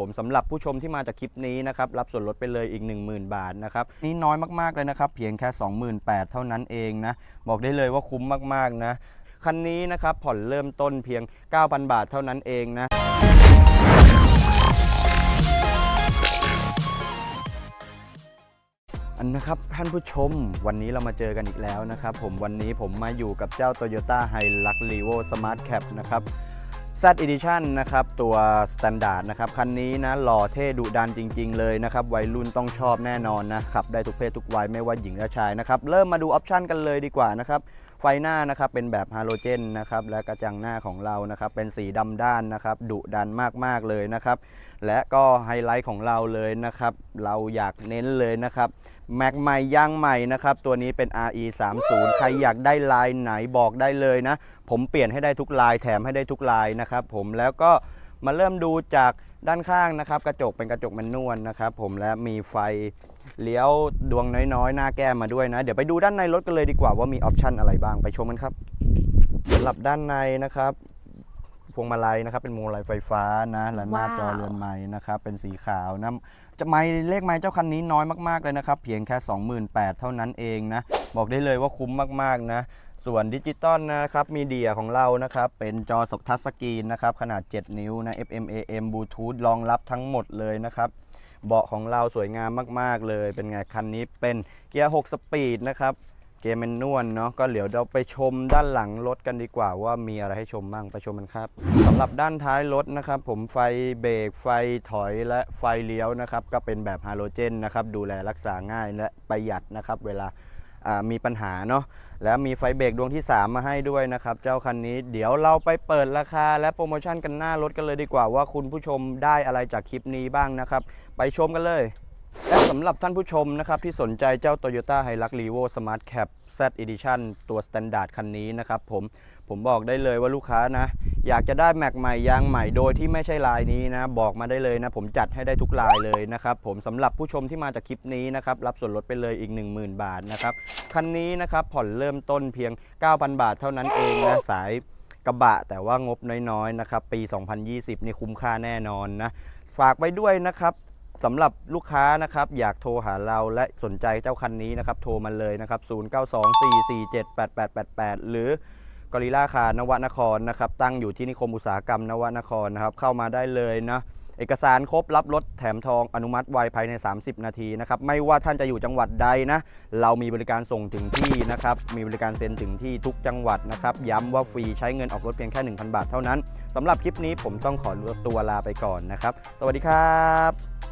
ผมสำหรับผู้ชมที่มาจากคลิปนี้นะครับรับส่วนลดไปเลยอีก 10,000 บาทนะครับนี่น้อยมากๆเลยนะครับเพียงแค่ 28,000 เท่านั้นเองนะบอกได้เลยว่าคุ้มมากๆนะคันนี้นะครับผ่อนเริ่มต้นเพียง 9,000 บาทเท่านั้นเองนะอันนะครับท่านผู้ชมวันนี้เรามาเจอกันอีกแล้วนะครับ ผมวันนี้ผมมาอยู่กับเจ้า Toyota Hilux Revo Smart Cap นะครับ Z Edition นะครับตัวสแตนดาร์ดนะครับคันนี้นะหล่อเท่ดุดันจริง ๆ เลยนะครับวัยรุ่นต้องชอบแน่นอนนะขับได้ทุกเพศทุกวัยไม่ว่าหญิงและชายนะครับเริ่มมาดูออปชันกันเลยดีกว่านะครับ ไฟหน้านะครับเป็นแบบฮาโลเจนนะครับและกระจังหน้าของเรานะครับเป็นสีดำด้านนะครับดุดันมากๆเลยนะครับและก็ไฮไลท์ของเราเลยนะครับเราอยากเน้นเลยนะครับแม็กใหม่ย่างใหม่นะครับตัวนี้เป็น RE 3 0ใครอยากได้ลายไหนบอกได้เลยนะ ผมเปลี่ยนให้ได้ทุกลายแถมให้ได้ทุกลายนะครับผมแล้วก็มาเริ่มดูจาก ด้านข้างนะครับกระจกเป็นกระจกมันนวลนะครับผมและมีไฟเลี้ยวดวงน้อยๆ หน้าแก้มมาด้วยนะ เดี๋ยวไปดูด้านในรถกันเลยดีกว่าว่ามีออปชันอะไรบ้างไปชมกันครับสำหรับด้านในนะครับ พวงมาลัยนะครับเป็นพวงมาลัยไฟฟ้านะและหน้าจอว้าวเรือนไม้นะครับเป็นสีขาวนะจะไม้เลขไม้เจ้าคันนี้น้อยมากๆเลยนะครับเพียงแค่ 28,000 เท่านั้นเองนะบอกได้เลยว่าคุ้มมากๆนะส่วนดิจิตอลนะครับมีเดียของเรานะครับเป็นจอสกทัชสกรีนนะครับขนาด 7 นิ้วนะ FM AM Bluetooth รองรับทั้งหมดเลยนะครับเบาะของเราสวยงามมาก ๆ เลย เป็นไงคันนี้เป็นเกียร์ 6 สปีดนะครับ เกียร์แมนนวลเนาะก็เดี๋ยวเราไปชมด้านหลังรถกันดีกว่าว่ามีอะไรให้ชมบ้างไปชมกันครับสำหรับด้านท้ายรถนะครับ ผมไฟเบรกไฟถอยและไฟเลี้ยวนะครับ ก็เป็นแบบฮาโลเจนนะครับ ดูแลรักษาง่ายและประหยัดนะครับ เวลาอ่ามีปัญหาเนาะแล้วมีไฟเบรกดวงที่ 3 มาให้ด้วยนะครับ เจ้าคันนี้เดี๋ยวเราไปเปิดราคาและโปรโมชั่นกันหน้ารถกันเลยดีกว่าว่าคุณผู้ชมได้อะไรจากคลิปนี้บ้างนะครับ ไปชมกันเลย และสำหรับท่านผู้ชมนะครับที่สนใจเจ้า Toyota Hilux Revo Smart Cap Z Edition ตัว Standard คันนี้นะครับผมผมบอกได้เลยว่าลูกค้านะ อยากจะได้แม็กใหม่ยางใหม่โดยที่ไม่ใช่ลายนี้นะ บอกมาได้เลยนะ ผมจัดให้ได้ทุกลายเลยนะครับผมสำหรับผู้ชมที่มาจากคลิปนี้นะครับ รับส่วนลดไปเลยอีก 10,000 บาทนะครับ คันนี้นะครับผ่อนเริ่มต้นเพียง 9,000 บาทเท่านั้นเองนะสายกระบะแต่ว่างบน้อยๆนะครับปี 2020 นี่คุ้มค่าแน่นอนนะฝากไว้ด้วยนะครับ สำหรับลูกค้านะครับอยากโทรหาเราและสนใจเจ้าคันนี้นะครับ โทรมาเลยนะครับ 0924478888 หรือกอริล่าคารนวนครนะครับ ตั้งอยู่ที่นิคมอุตสาหกรรมนวนครนะครับ เข้ามาได้เลยนะเอกสารครบรับรถแถมทองอนุมัติไวภายใน 30 นาทีนะครับ ไม่ว่าท่านจะอยู่จังหวัดใดนะ เรามีบริการส่งถึงที่นะครับ มีบริการเซ็นถึงที่ทุกจังหวัดนะครับ ย้ำว่าฟรีใช้เงินออกรถเพียงแค่ 1,000 บาทเท่านั้นสำหรับคลิปนี้ผมต้องขอตัวลาไปก่อนนะครับ สวัสดีครับ